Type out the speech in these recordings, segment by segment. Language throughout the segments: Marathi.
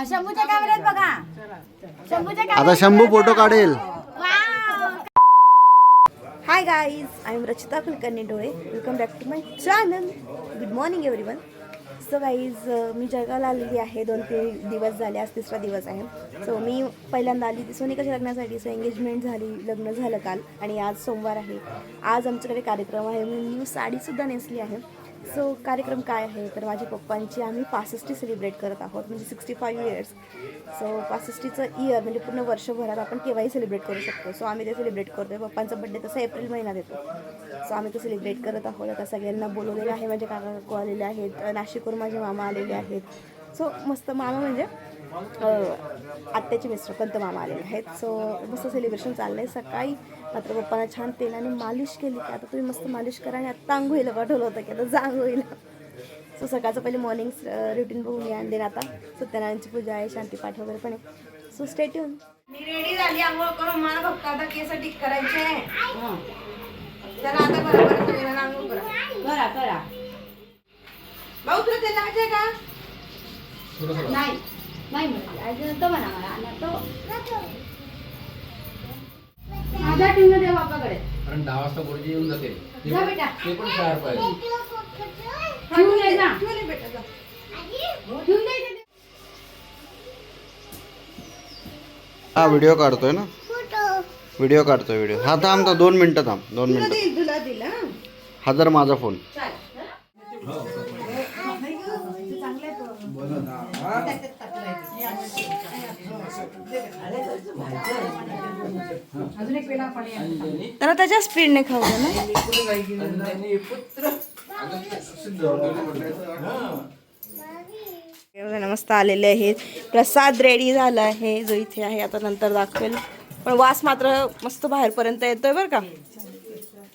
शंभूच्या कॅमेऱ्यात बघा. शंभूच्या आता शंभू फोटो काढेल. Hi guys I am Rachita Kulkarni डोळे welcome back to my channel good morning everyone so guys मी जळगावला आलेली आहे. दोन तीन दिवस झाले आज तिसरा दिवस आहे. सो मी पहिल्यांदा आली ती सोनिकाच्या लग्नासाठी? सो एंगेजमेंट झाली लग्न झालं काल. आणि आज सोमवार आहे. आज आमच्याकडे कार्यक्रम आहे. मी न्यू साडीसुद्धा नेसली आहे. सो कार्यक्रम काय आहे? तर माझ्या पप्पांची आम्ही पासष्टी सेलिब्रेट करत आहोत म्हणजे सिक्स्टी फाईव्ह इयर्स सो पासष्टीचं इयर म्हणजे पूर्ण वर्षभरात आपण केव्हाही सेलिब्रेट करू शकतो. सो आम्ही ते सेलिब्रेट करतो आहे पप्पांचा बड्डे तसा एप्रिल महिन्यात येतो. सो आम्ही ते सेलिब्रेट करत आहोत. आता सगळ्यांना बोलवलेलं आहे. माझे काका काकू आलेले आहेत. नाशिकवरून माझे मामा आलेले आहेत. सो मस्त मामा म्हणजे अं, आत्याचे मिस्टर पंत मामा आलेले आहेत. सो मस्त सेलिब्रेशन चाललं आहे सकाळी मात्र पप्पांना छान तेलाने मालिश केली की आता तुम्ही मस्त मालिश करा आणि आत्ता आंघोळीला पाठवलं होतं की आता आंघोळीला सो सकाळचं पहिले मॉर्निंग रुटीन बघून घ्या आणि देन आता सत्यनारायणची पूजा आहे शांतीपाठ वगैरे पण आहे. सो स्टेट येऊन मी रेडी झाली आंघोळ करून मला फक्त आता केस ठीक करायचे आहे. चला आता बरोबर सगळ्यांना आंघोळ करा. करा करा. भाऊ तुला ते का? नाही. नाही म्हणते आज नंतर म्हणा मला. आणि तो टीम दे बापाकडे. कारण दहा वाजता गुरुजी येऊन जाते ते जा बेटा. ते पण आहे ठेवून दे ना. ठेवून बेटा जा. ठेवून दे इथे. हा व्हिडिओ काढतोय ना? व्हिडिओ काढतोय व्हिडिओ हा थांब तर दोन मिनिटं थांब दोन तुला मिनिटं. देईल तुला दिला हा. जर माझा फोन तर त्याच्या स्पीडने खाऊ दे ना मस्त आलेले आहेत. प्रसाद रेडी झाला आहे. जो इथे आहे आता नंतर दाखवेल. पण वास मात्र मस्त बाहेरपर्यंत येतोय बरं का.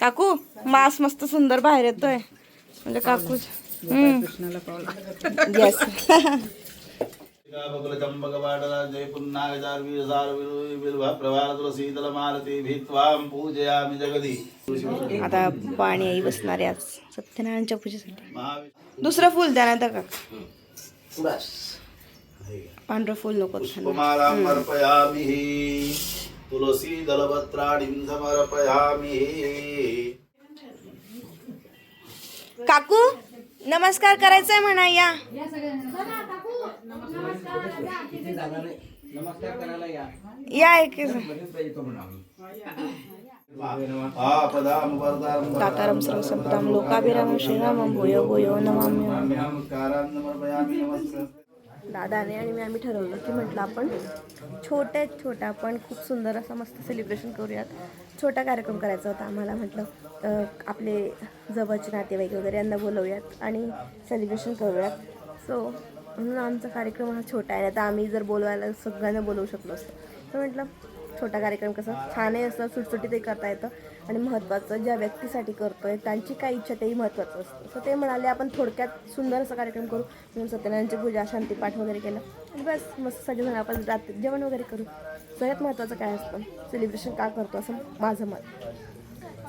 काकू वास मस्त सुंदर बाहेर येतोय. म्हणजे काकू येस पूजयामि जगदी आता पाणी आई बसणार आहे आज सत्यनारायणच्या पूजेसाठी. दुसरं फुल द्या ना का पांढरं फुल नको पुष्पमालां अर्पयामि तुलसी दलपत्राणीं समर्पयामि काकू नमस्कार करायचंय म्हणा या. नमस्कार करायला या या एक दातारं सर्वसंपदां लोकाभिरामं श्रीरामं भूयो भूयो नमाम्य दादाने आणि मी आम्ही ठरवलं की म्हटलं आपण छोट्यात छोटा पण खूप सुंदर असा मस्त सेलिब्रेशन करूयात. छोटा कार्यक्रम करायचा होता. आम्हाला म्हटलं आपले जवळचे नातेवाईक वगैरे यांना बोलवूयात आणि सेलिब्रेशन करूयात. सो म्हणून आमचा कार्यक्रम हा छोटा आहे. आता आम्ही जर बोलवायला सगळ्यांना बोलवू शकलो असतो. तर म्हटलं छोटा कार्यक्रम कसं? छानही असतं सुटसुटीतही करता येतं. आणि महत्त्वाचं ज्या व्यक्तीसाठी करतो आहे त्यांची काय इच्छा तेही महत्त्वाचं असतं. सो ते म्हणाले आपण थोडक्यात सुंदर असा कार्यक्रम करू. म्हणून सत्यनारायणची पूजा शांतीपाठ वगैरे केलं. आणि बस मस्त सगळेजण आपण रात्री जेवण वगैरे करू. सगळ्यात महत्त्वाचं काय असतं? सेलिब्रेशन का करतो असं माझं मत.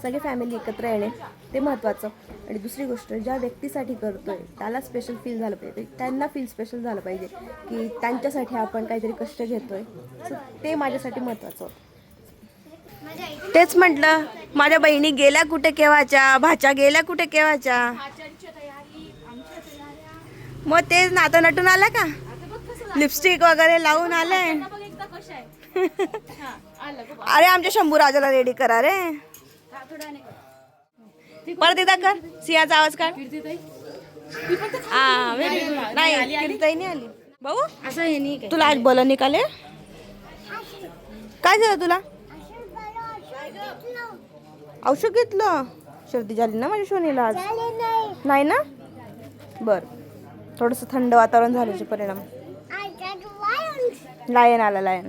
सगळे फॅमिली एकत्र येणे ते महत्त्वाचं. आणि दुसरी गोष्ट ज्या व्यक्तीसाठी करतोय त्याला स्पेशल फील झालं पाहिजे. त्यांना फील स्पेशल झालं पाहिजे की त्यांच्यासाठी आपण काहीतरी कष्ट घेतोय. सो ते माझ्यासाठी महत्त्वाचं होतं. तेच म्हटलं माझ्या बहिणी गेल्या कुठे केव्हाच्या भाच्या गेल्या कुठे केव्हाच्या? मग तेच ना आता नटून आला का? लिपस्टिक वगैरे लावून आलाय. अरे आमच्या शंभू राजाला रेडी करा रे. परत एकदा कर. सिंहाचा आवाज काढ. हा. नाही. कीर्ताई नाही आली? भाऊ? असं हे नाही काय. तुला आज बोला निकाले? काय झालं तुला? औषध घेतलं. सर्दी झाली ना माझ्या शोनीला आज? नाही. ना? बर. थोडस थंड वातावरण झाल्याचे परिणाम. लायन आला लायन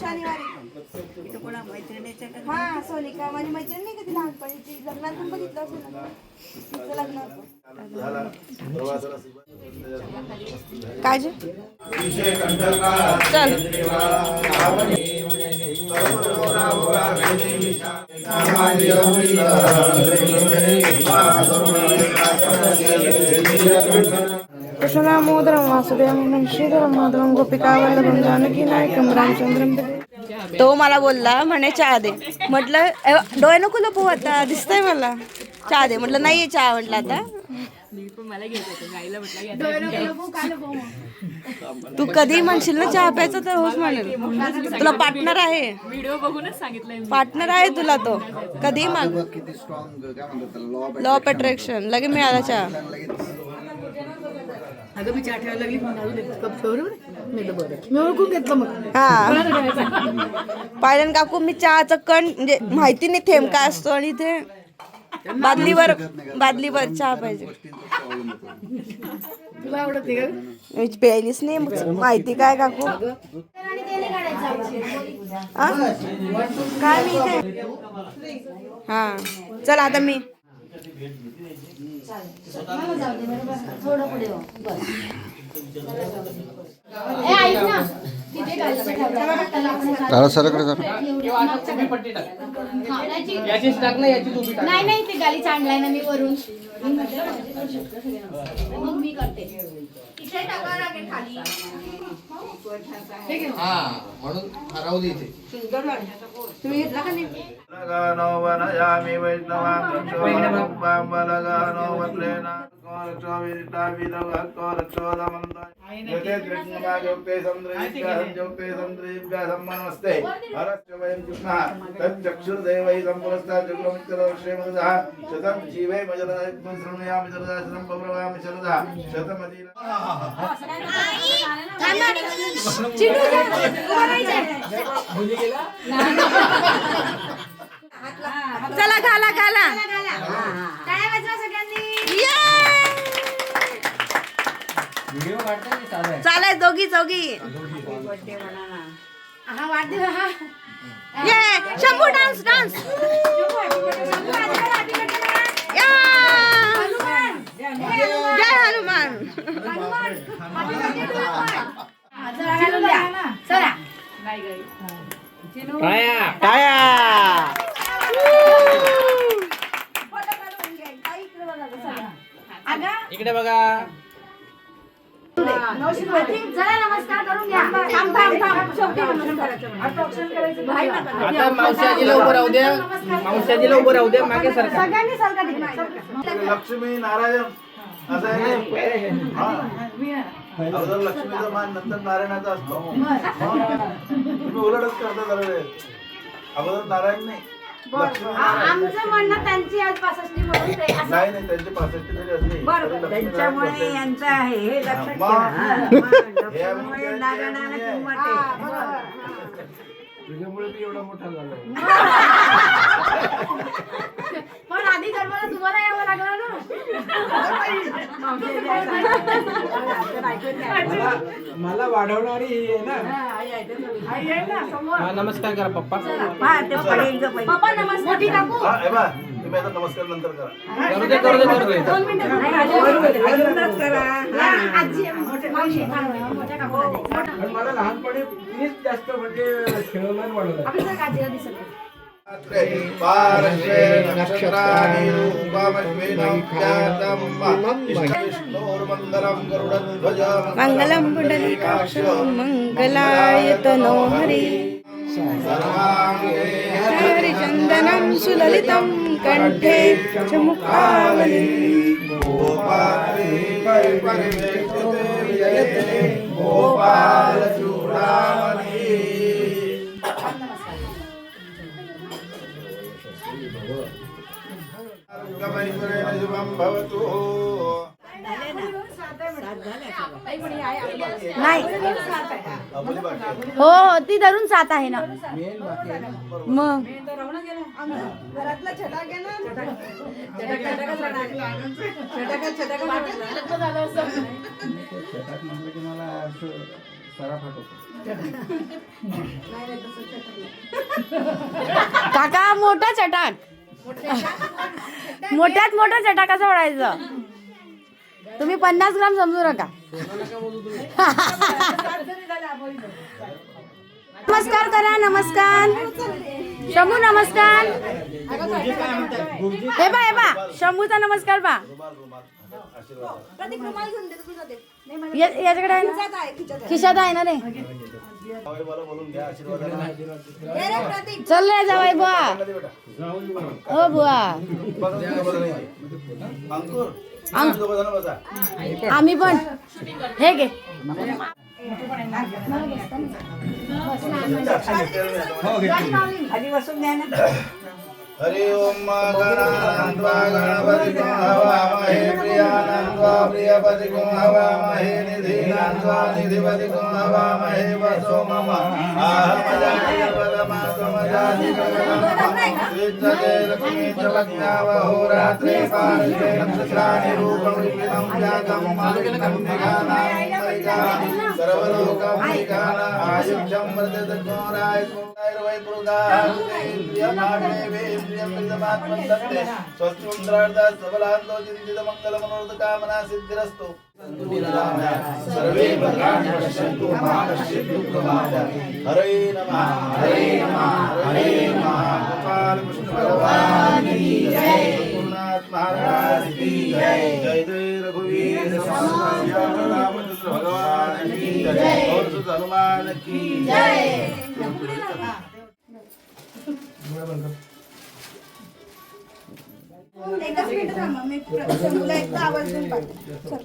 शनिवारी. हा सोनिका माझी मैत्रीण नाही का ती लहानपणीची? लग्नात पण बघितलं असेल ना? तिचं लग्न होतं. झाला प्रवासाला काय जे? चल. नायकं रामचंद्रं तो मला बोलला म्हणे चहा दे. म्हटलं "ए, डोळे नको लपू आता दिसतंय मला. चहा दे. म्हटलं नाहीये चहा म्हटलं आता. तू कधी म्हणशील ना चहा प्यायचं तर होच म्हणेल. तुला पार्टनर आहे. व्हिडिओ बघूनच सांगितलंय पार्टनर आहे तुला तो. कधी माग लॉ लॉ ऑफ अट्रॅक्शन लगे मिळाला चहा. अगं मी ठेवायला. मी तर बरं. मी ओळखून घेतलं मग. हा. पाहिलं काकू मी चहाचं कण म्हणजे माहिती नाही थेंब काय असतो आणि ते बादलीवर बादलीवर चहा पाहिजे. तुला आवडते का मी प्यायलीच नाही मग. माहिती काय काकू? काय मी हा. चल आता मी मला जाऊ दे बरोबर थोडं पुढे हो बस ए ऐक ना तिथे गालीचं ठेवलं त्याला आपण घालू. त्याला सरकडे जरा एवढी पट्टी टाक हा, नाही, ती- याचीच टाक ना याची उभी टाक नाही नाही ते गालीच आणलाय ना मी वरून. मग मी करते इथे टाकावं लागेल खाली हा म्हणून राहू दे इथे. लगानो वनयामि वैष्णवां वलगानो वत्रेना कोरचोविता विदवकोरचोदमन्ताय यते कृष्णमाजोक्ते सन्द्रयिभ्यः जोक्ते सन्द्रयिभ्यः सम्मनमस्ते हरश्च वयं कृष्णः तच्चक्षुर्देवैः सम्पुरस्तात् चक्रमित्रश्रेमदः शतं जीवै मजरदायत्मं शृणुयामि जरदा शतं पौरवामि शरदा शतमदीना चला घाला घाला. चालाय दोघी चौघी हा वाढदिवस हा. ये शंभू डान्स डान्स. या. जय हनुमान. आता मावशाजीला उभं राहू द्या. मावशाजीला उभं राहू द्या. मागे सरका. सगळ्यांनी सरका तिकडे. लक्ष्मी नारायण. असं. अगोदर लक्ष्मीचा मान नंतर नारायणाचा असतो. तुम्ही उलटच करता वेळ. अगोदर नारायण नाही. आमचं म्हणणं त्यांची आज पासष्टी म्हणून ते असं नाही नाही त्यांचे पासष्ट असले. तरी त्याच्यामुळे. यांचं आहे. हे लक्षात मग. ठेवा. हा, मग. हे आम्ही लक्ष्मीमुळे काय- नारायणाला काय- किंमत हा, आहे बरोबर. तुझ्यामुळे मी एवढा मोठा झालो. पण आधी जन्माला तुम्हाला यावं लागलं ना मला वाढवणारी ही आहे ना आई आहे ना समोर हा, नमस्कार करा पप्पा हा. पप्पा नमस्कार मोठी काकू हा, हे बघा, तुम्ही आता नमस्कार नंतर करा करू दे करू दे करू दे दोन मिनिटं अजूनच करा या, आजी मोठ्या मावशी थांब, मोठ्या काकूला दे. मोठा. पण मला लहानपणी मीच जास्त म्हणजे खेळवलं आणि वाढवलं आपलं जर काजीला दिसत नाही. मङ्गलं नक्षत्राणि रूपमश्विनौख्यातं तनो हरि हरिचन्दनं सुललितं कण्ठे च मुखावली। गोपालचूडामणि। भवतु नाही. हो हो ती धरून सात आहे ना. मग. काका मोठा चटाक. मोठ्यात मोठा चटा कसा म्हणायचं तुम्ही पन्नास ग्राम समजू नका. नमस्कार करा नमस्कार. शंभू नमस्कार. हे बा हे बा शंभूचा नमस्कार बा याच्याकडे आहे ना? खिशात आहे ना रे? चल रे जावाई बुवा. हो बुवा. आम्ही पण. हे घे. आधी बसून द्या ना. हरि ओम गणानंद्वा गणपतिगुं हवामहे प्रियानंद्वा प्रियपतिगुं हवामहे निधिनंद्वा निधिपतिगुं हवामहे वसो मम आहमजानि वदमासमजानि विद्यते लक्ष्मी च वज्ञावहोरात्रे पार्श्वे नक्षत्राणि रूपं विपिनं जातं मालिकं निगानां परिजानं सर्वलोकं निगाना आयुष्यं वर्धते घोराय वै प्रियमात्मन्ते स्वस्त्युन्द्रार्धा सबलान्तो चिन्तितमङ्गलमनोरथ कामना सिद्धिरस्तु सर्वे भद्राणि पश्यन्तु मा कश्चित् दुःखमाप्यात् हरे नमः हरे नमः हरे नमः। गोपाल कृष्ण भगवान की जय। गुरुनाथ महाराज की जय। जय जय रघुवीर समर्थ रामचंद्र भगवान की जय। और सुत हनुमान की जय। एकच मिनिट थांबा मी शंभूला एकदा आवाज देऊन पाठवते चल.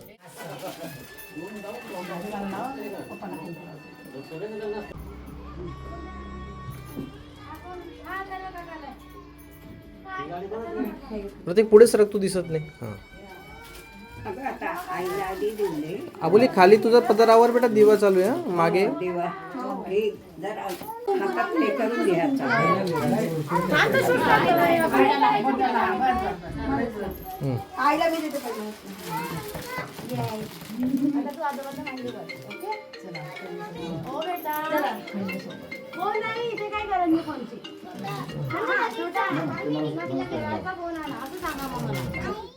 प्रत्येक पुढे सरक तू दिसत नाही हा आता आईला आधी देऊन दे आबोली खाली तुझा पदरावर बेटा दिवा चालू आहे हा, मागे. देवा हे जरा हातात करून घ्यायचा आईला मी देते फोन सांगा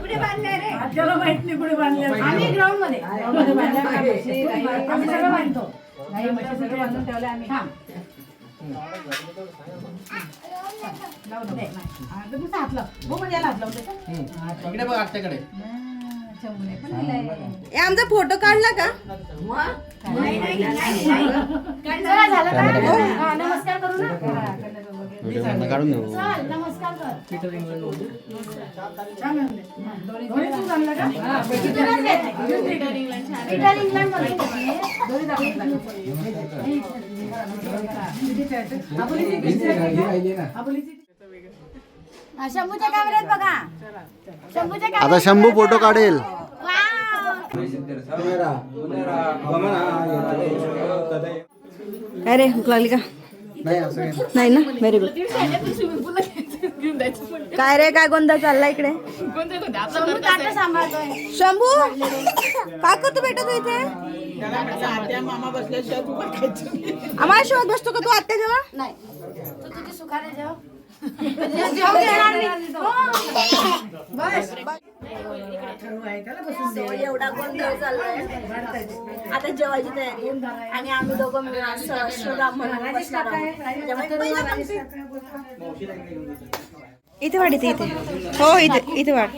कुठे बांधलंय रे आपल्याला माहीत नाही कुठे बांधले आम्ही ग्राउंडमध्ये आम्ही सगळं बांधतो नाही म्हशी सगळं बांधून ठेवले आम्ही हा लावून दे. तर नुसतं हात लाव. हो म्हणजे याला हात लावते का? इकडे बघ आत्याकडे शंभूने पण दिलंय. आमचा फोटो काढला का चला, झालं का? हा, नमस्कार करू ना व्हिडिओ काढून देऊ? हा, मधून येते. दोन्ही दाखवून टाक. आबोलीची किस्ती आहे का? आबोलीची हा, शंभूच्या कॅमेऱ्यात बघा शंभूच्या आता शंभू फोटो काढेल वाव. काय रे लागली का नाही ना? व्हेरी गुड काय रे काय गोंधळ चालला इकडे? शंभू ताटं सांभाळतोय. शंभू? काय करतो बेटा तू इथे? आम्हाला शोध बसतो का तू आत्या जेव्हा? नाही. तू तुझी सुखाने जेव. एवढा गोंधळ चाललाय आता जेवायची तयारी आणि आम्ही दोघं मिळून आज सहस्रराम इथे वाढ इथे इथे. हो इथे इथे वाढ.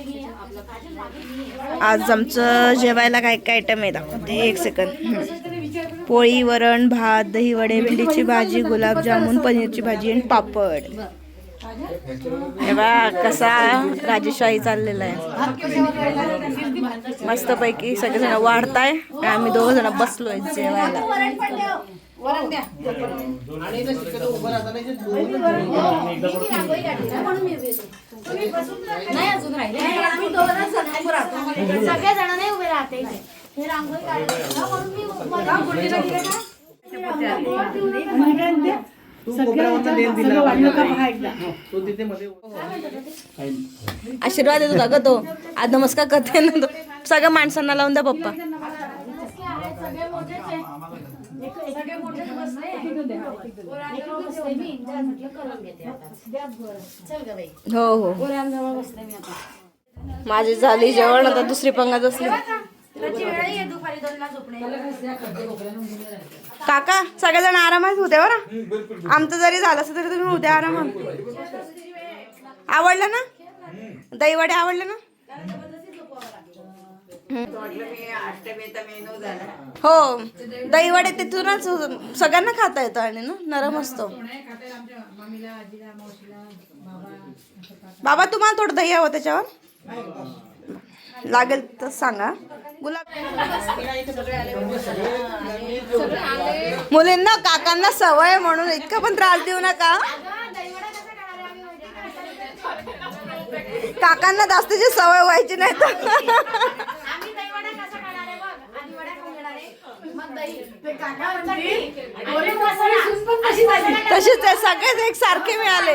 आज आमचं जेवायला काय काय आयटम आहे दाखवते एक सेकंद पोळी वरण भात दही वडे भेंडीची भाजी गुलाबजामुन पनीरची भाजी आणि पापड. हे बा कसा राजेशाही चाललेला आहे. मस्तपैकी सगळेजण वाढताय आणि आम्ही दोघ जण बसलोय जेवायला. बसून नाही अजून राहिले आम्ही दोनच जण उभं राहतो सगळे जण नाही उभे राहते. इथे. हे रांगोळी हो, तो तिथे मध्ये आशीर्वाद देतो का ग तो. आज नमस्कार करते ना तो. सगळ्या माणसांना लावून द्या पप्पा. हो हो. माझी झाली जेवण आता दुसरी पंगत असली. झोपणे. काका सगळेजण आरामात होते बरं? आमचं जरी झालं असं तरी तुम्ही उद्या आरामात. आवडलं ना? दहीवडे आवडले ना? हो दहीवडे तिथूनच सगळ्यांना खाता येतं आणि ना? नरम असतो. बाबा तुम्हाला थोडं दही हवं त्याच्यावर? लागेल तर सांगा. गुलाब मुलींना काकांना सवय म्हणून इतकं पण त्रास देऊ नका. काकांना जास्तीची सवय व्हायची नाही तर. तसेच सगळेच एक सारखे मिळाले.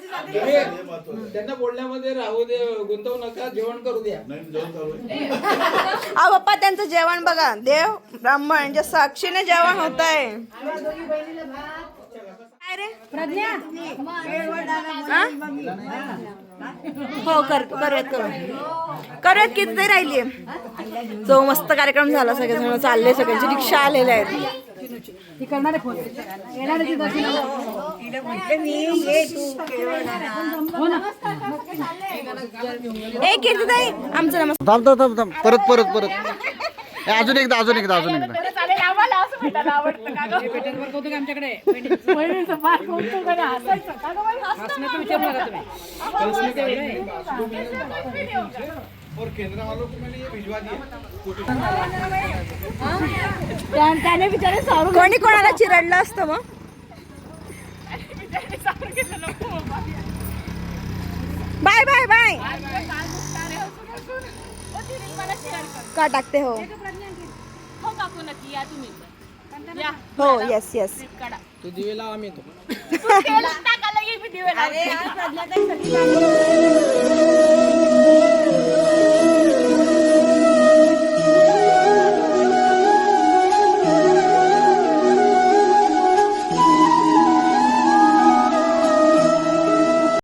हे आहे. त्यांना बोलण्यामध्ये राहू दे गुंतवू नका जेवण करू द्या. नाही जेवण करू आ बाप्पा त्यांचं जेवण बघा. देव ब्राह्मण जे साक्षीने जेवण होत आहे काय रे? हा? हो कर करूयात करूयात. करूयात किती राहिली जो मस्त कार्यक्रम झाला सगळेजण. चालले सगळ्यांची रिक्षा आलेल्या आहेत. ती करणार आहे फोन. येणार आहे. ती दर्शनाला. ए कीर्ती ताई आमचं नमस्कार थांब थांब थांब थांब. परत परत परत. ए, अजून एकदा अजून एकदा अजून एकदा. कौतुक आमच्याकडे बहिणीचं फार कौतुक आहे. ना, हसायचं. का गं? बाई? हसण्याचं विचारू. नका तुम्ही. हसण्याचं वेगळं आहे. और केंद्र वालों को मैंने ये भिजवा दिया। त्या- त्याने बिचारे सारून कोणी कोणाला चिरडलं असतं मग? Bye bye bye. का टाकते हो? हो येस येस तू दिवे लाव आम्ही येतो. अरे